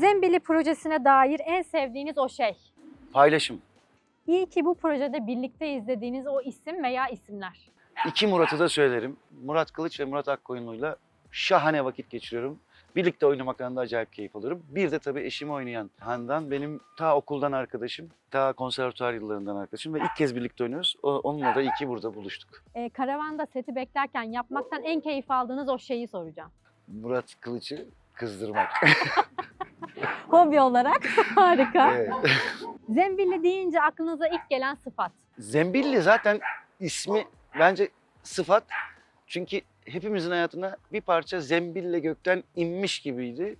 Zembili projesine dair en sevdiğiniz o şey. Paylaşım. İyi ki bu projede birlikte izlediğiniz o isim veya isimler. İki Murat'ı da söylerim. Murat Kılıç ve Murat Akkoyunlu'yla şahane vakit geçiriyorum. Birlikte oynamaktan da acayip keyif alıyorum. Bir de tabii eşimi oynayan Handan benim ta okuldan arkadaşım, ta konservatuar yıllarından arkadaşım ve ilk kez birlikte oynuyoruz. O- onunla da iyi ki burada buluştuk. Ee, karavanda seti beklerken yapmaktan en keyif aldığınız o şeyi soracağım. Murat Kılıç'ı kızdırmak. Hobi olarak harika. Evet. Zembili deyince aklınıza ilk gelen sıfat. Zembilli zaten ismi bence sıfat. Çünkü hepimizin hayatına bir parça zembille gökten inmiş gibiydi.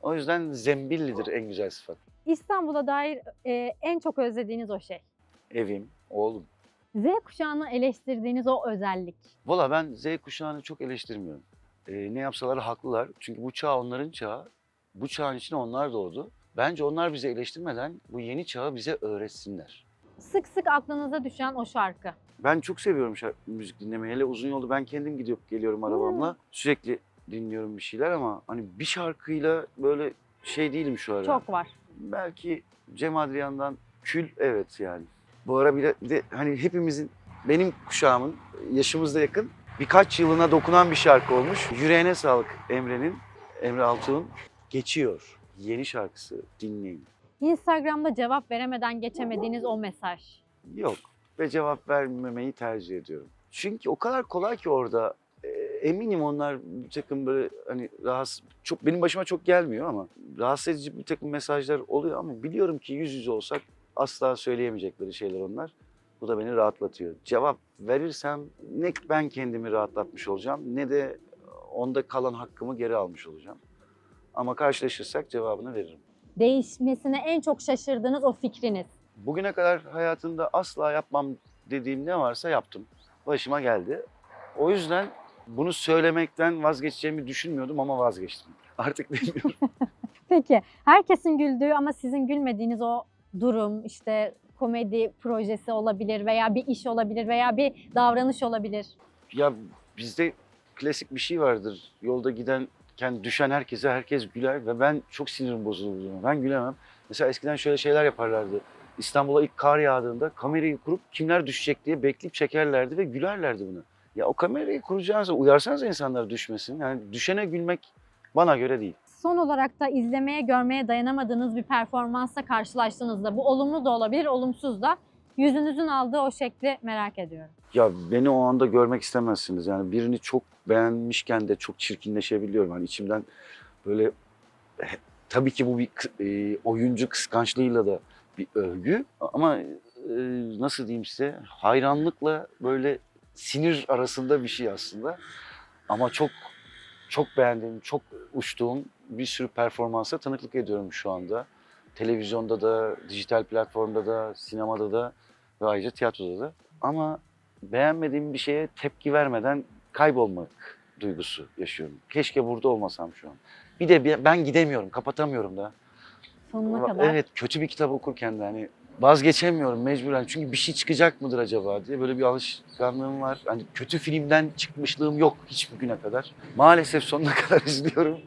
O yüzden zembillidir en güzel sıfat. İstanbul'a dair e, en çok özlediğiniz o şey. Evim, oğlum. Z kuşağını eleştirdiğiniz o özellik. Valla ben Z kuşağını çok eleştirmiyorum. Ee, ne yapsalar haklılar. Çünkü bu çağ onların çağı. Bu çağın içine onlar doğdu. Bence onlar bizi eleştirmeden bu yeni çağı bize öğretsinler. Sık sık aklınıza düşen o şarkı. Ben çok seviyorum şarkı, müzik dinlemeyi. Hele uzun yolu ben kendim gidiyorum geliyorum arabamla. Sürekli dinliyorum bir şeyler ama hani bir şarkıyla böyle şey değilim şu ara. Çok var. Belki Cem Adrian'dan Kül evet yani. Bu ara bir de, bir de hani hepimizin benim kuşağımın yaşımızda yakın birkaç yılına dokunan bir şarkı olmuş. Yüreğine sağlık Emre'nin, Emre Altuğ'un Geçiyor. Yeni şarkısı dinleyin. Instagram'da cevap veremeden geçemediğiniz o mesaj. Yok ve cevap vermemeyi tercih ediyorum. Çünkü o kadar kolay ki orada e, eminim onlar bir takım böyle hani rahatsız, çok benim başıma çok gelmiyor ama rahatsız edici bir takım mesajlar oluyor ama biliyorum ki yüz yüze olsak asla söyleyemeyecekleri şeyler onlar. Bu da beni rahatlatıyor. Cevap verirsem ne ben kendimi rahatlatmış olacağım ne de onda kalan hakkımı geri almış olacağım. Ama karşılaşırsak cevabını veririm. Değişmesine en çok şaşırdığınız o fikriniz. Bugüne kadar hayatımda asla yapmam dediğim ne varsa yaptım. Başıma geldi. O yüzden bunu söylemekten vazgeçeceğimi düşünmüyordum ama vazgeçtim. Artık demiyorum. Peki herkesin güldüğü ama sizin gülmediğiniz o durum işte komedi projesi olabilir veya bir iş olabilir veya bir davranış olabilir. ya bizde klasik bir şey vardır. Yolda giderken düşen herkese herkes güler ve ben çok sinirim bozulur. Ben gülemem. Mesela eskiden şöyle şeyler yaparlardı. İstanbul'a ilk kar yağdığında kamerayı kurup kimler düşecek diye bekleyip çekerlerdi ve gülerlerdi buna. Ya o kamerayı kuracağınıza uyarsanız insanlar düşmesin. Yani düşene gülmek bana göre değil. Son olarak da izlemeye, görmeye dayanamadığınız bir performansla karşılaştığınızda bu olumlu da olabilir, olumsuz da yüzünüzün aldığı o şekli merak ediyorum. Ya beni o anda görmek istemezsiniz. Yani birini çok beğenmişken de çok çirkinleşebiliyorum. Hani içimden böyle he- tabii ki bu bir e, oyuncu kıskançlığıyla da bir övgü ama e, nasıl diyeyim size hayranlıkla böyle sinir arasında bir şey aslında. Ama çok çok beğendiğim, çok uçtuğum bir sürü performansa tanıklık ediyorum şu anda. Televizyonda da, dijital platformda da, sinemada da ve ayrıca tiyatroda da. Ama beğenmediğim bir şeye tepki vermeden kaybolmak duygusu yaşıyorum. Keşke burada olmasam şu an. Bir de ben gidemiyorum, kapatamıyorum da. Sonuna kadar. Evet, kötü bir kitap okurken de hani vazgeçemiyorum mecburen. Çünkü bir şey çıkacak mıdır acaba diye böyle bir alışkanlığım var. Hani kötü filmden çıkmışlığım yok hiç bugüne kadar. Maalesef sonuna kadar izliyorum.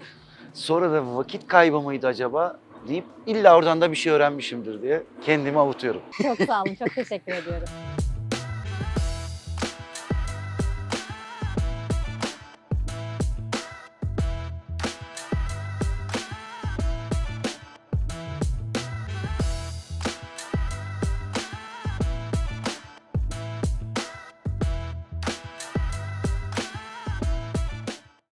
Sonra da vakit kaybı mıydı acaba deyip illa oradan da bir şey öğrenmişimdir diye kendimi avutuyorum. Çok sağ olun, çok teşekkür ediyorum.